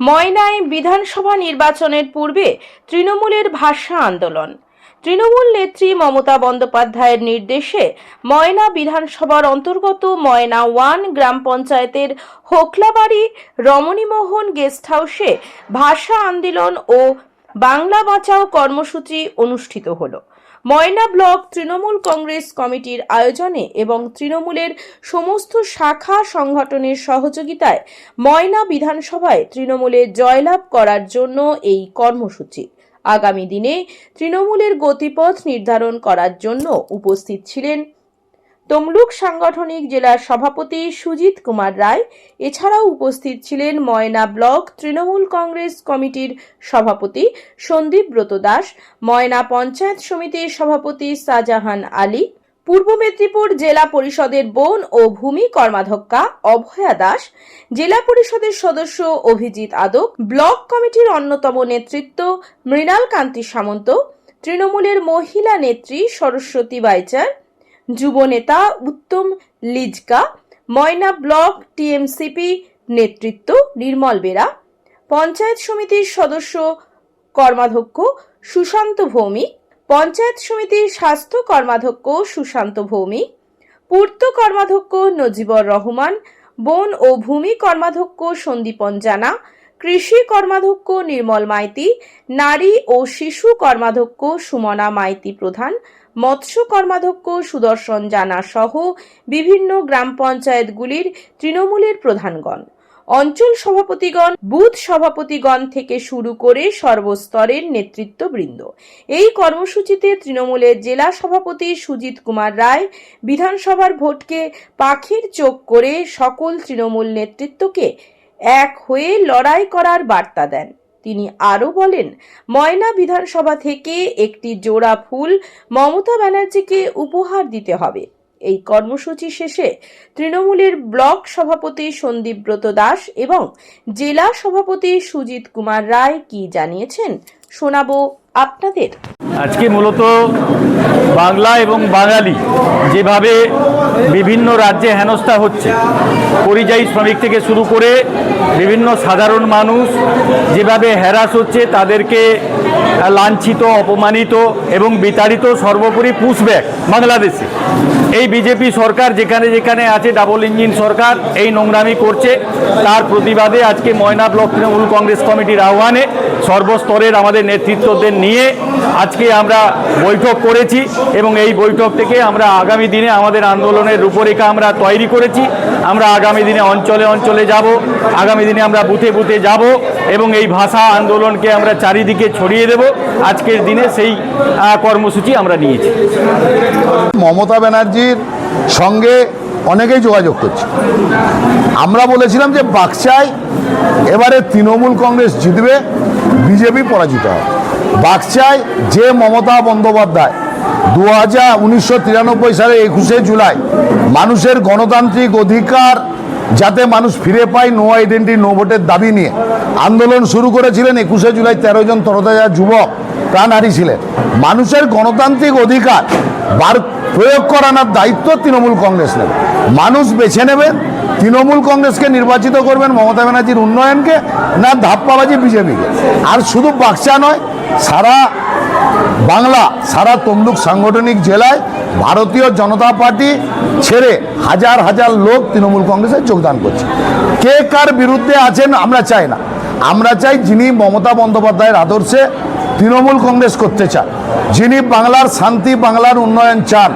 ময়নায় বিধানসভা নির্বাচনের পূর্বে তৃণমূলের ভাষা আন্দোলন। তৃণমূল নেত্রী মমতা বন্দ্যোপাধ্যায়ের নির্দেশে ময়না বিধানসভার অন্তর্গত ময়না ওয়ান গ্রাম পঞ্চায়েতের হোকলাবাড়ি রমণীমোহন গেস্ট হাউসে ভাষা আন্দোলন ও বাংলা বাঁচাও কর্মসূচি অনুষ্ঠিত হলো। ময়না ব্লক তৃণমূল কংগ্রেস কমিটির আয়োজনে এবং তৃণমূলের সমস্ত শাখা সংগঠনের সহযোগিতায় ময়না বিধানসভায় তৃণমূলে জয়লাভ করার জন্য এই কর্মসূচি। আগামী দিনে তৃণমূলের গতিপথ নির্ধারণ করার জন্য উপস্থিত ছিলেন তমলুক সাংগঠনিক জেলার সভাপতি সুজিত কুমার রায়, এছাড়াও উপস্থিত ছিলেন ময়না ব্লক তৃণমূল কংগ্রেস কমিটির সভাপতি সন্দীপ ব্রত দাস, ময়না পঞ্চায়েত সমিতির সভাপতি শাহজাহান আলী, পূর্ব মেদিনীপুর জেলা পরিষদের বন ও ভূমি কর্মাধ্যক্ষা অভয়া দাস, জেলা পরিষদের সদস্য অভিজিৎ আদক, ব্লক কমিটির অন্যতম নেতৃত্ব মৃণাল কান্তি সামন্ত, তৃণমূলের মহিলা নেত্রী সরস্বতী বাইচার যুব নেতা উত্তম লিজকা, ময়না ব্লক টিএমসিপি নেতৃত্ব নির্মল বেরা, পঞ্চায়েত সমিতির সদস্য কর্মাধ্যক্ষ সুশান্ত ভৌমিক পঞ্চায়েত সমিতির স্বাস্থ্য কর্মাধ্যক্ষ সুশান্ত ভৌমিক পূর্ত কর্মাধ্যক্ষ নজিবর রহমান, বন ও ভূমি কর্মাধ্যক্ষ সন্দীপন জানা, কৃষি কর্মাধ্যক্ষ নির্মল মাইতি, নারী ও শিশু কর্মাধ্যক্ষ সুমনা মাইতি প্রধান মৎস্য কর্মাধ্যক্ষ সুদর্শন জানা সহ বিভিন্ন গ্রাম পঞ্চায়েতগুলির তৃণমূলের প্রধানগণ। অঞ্চল সভাপতিগণ, বুথ সভাপতিগণ থেকে শুরু করে সর্বস্তরের নেতৃত্ববৃন্দ। এই কর্মসূচিতে তৃণমূলের জেলা সভাপতি সুজিত কুমার রায় বিধানসভার ভোটকে পাখির চোখ করে সকল তৃণমূল নেতৃত্বকে এক হয়ে লড়াই করার বার্তা দেন। তিনি আরও বলেন, ময়না বিধানসভা থেকে একটি জোড়া ফুল মমতা ব্যানার্জিকে উপহার দিতে হবে। এই কর্মসূচি শেষে তৃণমূলের ব্লক সভাপতি সন্দীপ ব্রত দাস এবং জেলা সভাপতি সুজিত কুমার রায় কি জানিয়েছেন শোনাব আপনাদের। আজকে মূলত বাংলা এবং বাঙালি যেভাবে বিভিন্ন রাজ্যে হেনস্থা হচ্ছে, পরিযায়ী শ্রমিক থেকে শুরু করে বিভিন্ন সাধারণ মানুষ যেভাবে হ্যারাস হচ্ছে, তাদেরকে লাঞ্ছিত, অপমানিত এবং বিতাড়িত সর্বোপরি পুশব্যাক বাংলাদেশে। এই বিজেপি সরকার যেখানে যেখানে আছে, ডাবল ইঞ্জিন সরকার এই নোংরামি করছে। তার প্রতিবাদে আজকে ময়না ব্লক তৃণমূল কংগ্রেস কমিটির আহ্বানে সর্বস্তরের আমাদের নেতৃত্বদের নিয়ে আজকে আমরা বৈঠক করেছি এবং এই বৈঠক থেকে আমরা আগামী দিনে আমাদের আন্দোলনের রূপরেখা আমরা তৈরি করেছি। আমরা আগামী দিনে অঞ্চলে অঞ্চলে যাব, আগামী দিনে আমরা বুথে বুথে যাব এবং এই ভাষা আন্দোলনকে আমরা চারিদিকে ছড়িয়ে দেব। আজকের দিনে সেই কর্মসূচি আমরা নিয়েছি। মমতা ব্যানার্জির সঙ্গে অনেকেই যোগাযোগ করছে। আমরা বলেছিলাম যে বাক্সায় এবারে তৃণমূল কংগ্রেস জিতবে, বিজেপি পরাজিত হবে। বাক্সায় যে মমতা বন্দ্যোপাধ্যায় দু হাজার উনিশশো তিরানব্বই সালে একুশে জুলাই মানুষের গণতান্ত্রিক অধিকার যাতে মানুষ ফিরে পায় নো আইডেন্টি নো ভোটের দাবি নিয়ে আন্দোলন শুরু করেছিলেন একুশে জুলাই তেরো জন তরতাজা যুবক প্রাণ হারিয়েছিলেন মানুষের গণতান্ত্রিক অধিকার বার প্রয়োগ করানোর দায়িত্ব তৃণমূল কংগ্রেস নেবে। মানুষ বেছে নেবেন তৃণমূল কংগ্রেসকে নির্বাচিত করবেন মমতা ব্যানার্জির উন্নয়নকে না ধাপ্পাবাজি বিজেপিকে। আর শুধু বাক্সা নয় সারা বাংলা, সারা তমলুক সাংগঠনিক জেলায় ভারতীয় জনতা পার্টি ছেড়ে হাজার হাজার লোক তৃণমূল কংগ্রেসে যোগদান করছে। কে কার বিরুদ্ধে আছেন আমরা চাই না। আমরা চাই যিনি মমতা বন্দ্যোপাধ্যায়ের আদর্শে তৃণমূল কংগ্রেস করতে চান, যিনি বাংলার শান্তি, বাংলার উন্নয়ন চান,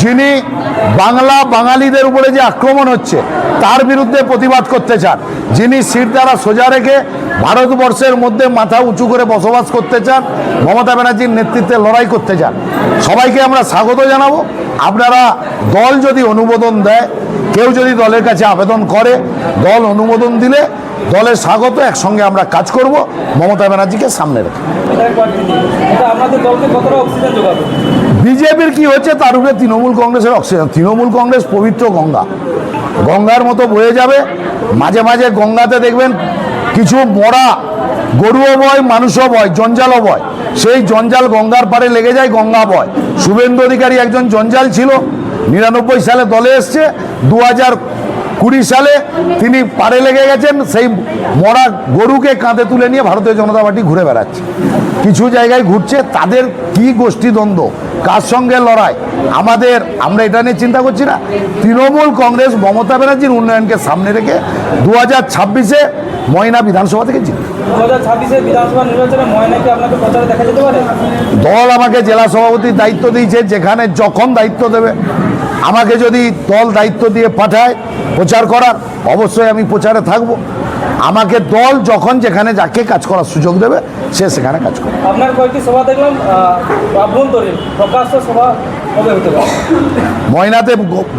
যিনি বাংলা বাঙালিদের উপরে যে আক্রমণ হচ্ছে, তার বিরুদ্ধে প্রতিবাদ করতে চান, যিনি সিট দ্বারা সোজা রেখে ভারতবর্ষের মধ্যে মাথা উঁচু করে বসবাস করতে চান, মমতা ব্যানার্জির নেতৃত্বে লড়াই করতে চান। সবাইকে আমরা স্বাগত জানাব। আপনারা দল যদি অনুমোদন দেয়, কেউ যদি দলের কাছে আবেদন করে, দল অনুমোদন দিলে দলের স্বাগত একসঙ্গে আমরা কাজ করব। মমতা ব্যানার্জিকে সামনে রেখে। বিজেপির কি হচ্ছে? তার উপরে তৃণমূল কংগ্রেসের অক্সিজেন। তৃণমূল কংগ্রেস পবিত্র গঙ্গা। গঙ্গার মতো বয়ে যাবে। মাঝে মাঝে গঙ্গাতে দেখবেন কিছু মরা গরুও বয়, মানুষও বয়, জঞ্জালও বয়। সেই জঞ্জাল গঙ্গার পারে লেগে যায়, গঙ্গা বয়। শুভেন্দু অধিকারী একজন জঞ্জাল ছিল। নিরানব্বই সালে দলে এসছে। দু হাজার কুড়ি সালে তিনি পারে লেগে গেছেন। সেই মরা গরুকে কাঁধে তুলে নিয়ে ভারতীয় জনতা পার্টি ঘুরে বেড়াচ্ছে। কিছু জায়গায় ঘুরছে। তাদের কি গোষ্ঠীদ্বন্দ্ব? কার সঙ্গে লড়াই? আমাদের, আমরা এটা নিয়ে চিন্তা করছি না। তৃণমূল কংগ্রেস মমতা ব্যানার্জির উন্নয়নকে সামনে রেখে দু হাজার ছাব্বিশে ময়না বিধানসভা থেকে জিতবে দল আমাকে জেলা সভাপতির দায়িত্ব দিয়েছে যেখানে যখন দায়িত্ব দেবে আমাকে যদি দল দায়িত্ব দিয়ে পাঠায় প্রচার করার অবশ্যই আমি প্রচারে থাকব। আমাকে দল যখন যেখানে যাকে কাজ করার সুযোগ দেবে সে সেখানে কাজ করবে। আপনার কয়েকটি সভা দেখলাম আভ্যন্তরীণ প্রকাশ্য সভা ময়নাতে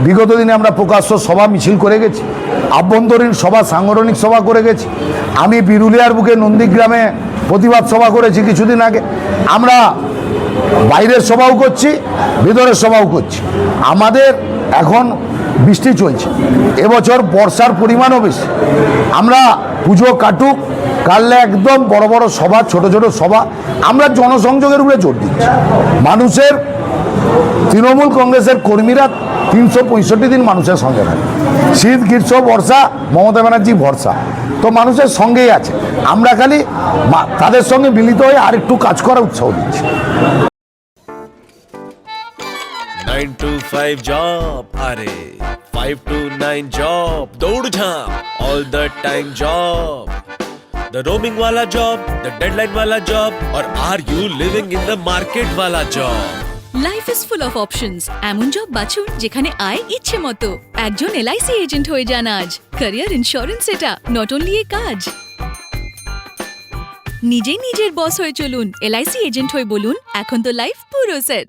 বিগত দিনে আমরা প্রকাশ্য সভা মিছিল করে গেছি আভ্যন্তরীণ সভা সাংগঠনিক সভা করে গেছি। আমি বিরুলিয়ার বুকে নন্দীগ্রামে প্রতিবাদ সভা করেছি কিছুদিন আগে। আমরা বাইরের সভাও করছি ভিতরের সভাও করছি। আমাদের এখন বৃষ্টি চলছে। এবছর বর্ষার পরিমাণও বেশি। আমরা পুজো কাটুক কাটলে একদম বড় বড় সভা, ছোট ছোট সভা, আমরা জনসংযোগের উপরে জোর দিচ্ছি। মানুষের, তৃণমূল কংগ্রেসের কর্মীরা তিনশো পঁয়ষট্টি দিন মানুষের সঙ্গে থাকে। শীত, গ্রীষ্ম, বর্ষা, মমতা ব্যানার্জি, ভরসা। তো মানুষের সঙ্গেই আছে। আমরা খালি তাদের সঙ্গে মিলিত হয়ে আরেকটু কাজ করার উৎসাহ দিচ্ছি। नाइन टू फाइव जॉब अरे फाइव टू नाइन जॉब दौड़ झाप all the time job the roaming वाला जॉब द डेडलाइन वाला जॉब और are you living in the market वाला job life is full of options এমন জব বাছুন যেখানে আয় ইচ্ছে মতো একজন এলআইসি এজেন্ট হয়ে যান আজ ক্যারিয়ার ইন্স্যুরেন্স এটা নট অনলি এ কাজ নিজেই নিজের বস হয়ে চলুন এলআইসি এজেন্ট হয়ে বলুন এখন তো লাইফ পুরো সেট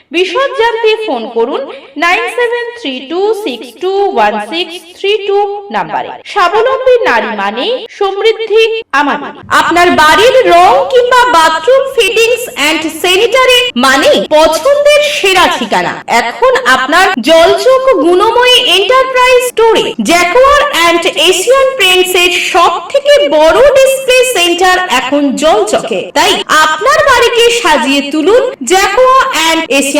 বিশদ জানতে ফোন করুন nine seven three two six two one six three two নাম্বারে। স্বাবলম্বী নারী মানে সমৃদ্ধি আমাদের। আপনার বাড়ির রং কিংবা বাথরুম ফিটিংস এন্ড স্যানিটারি মানে পছন্দের সেরা ঠিকানা। এখন আপনার জলচোখ গুণময়ী এন্টারপ্রাইজ স্টোরে জ্যাকোয়ার অ্যান্ড এশিয়ান পেন্টস এর সব থেকে বড় ডিসপ্লে সেন্টার এখন জলচকে। তাই আপনার বাড়িকে সাজিয়ে তুলুন জ্যাকোয়া and Asian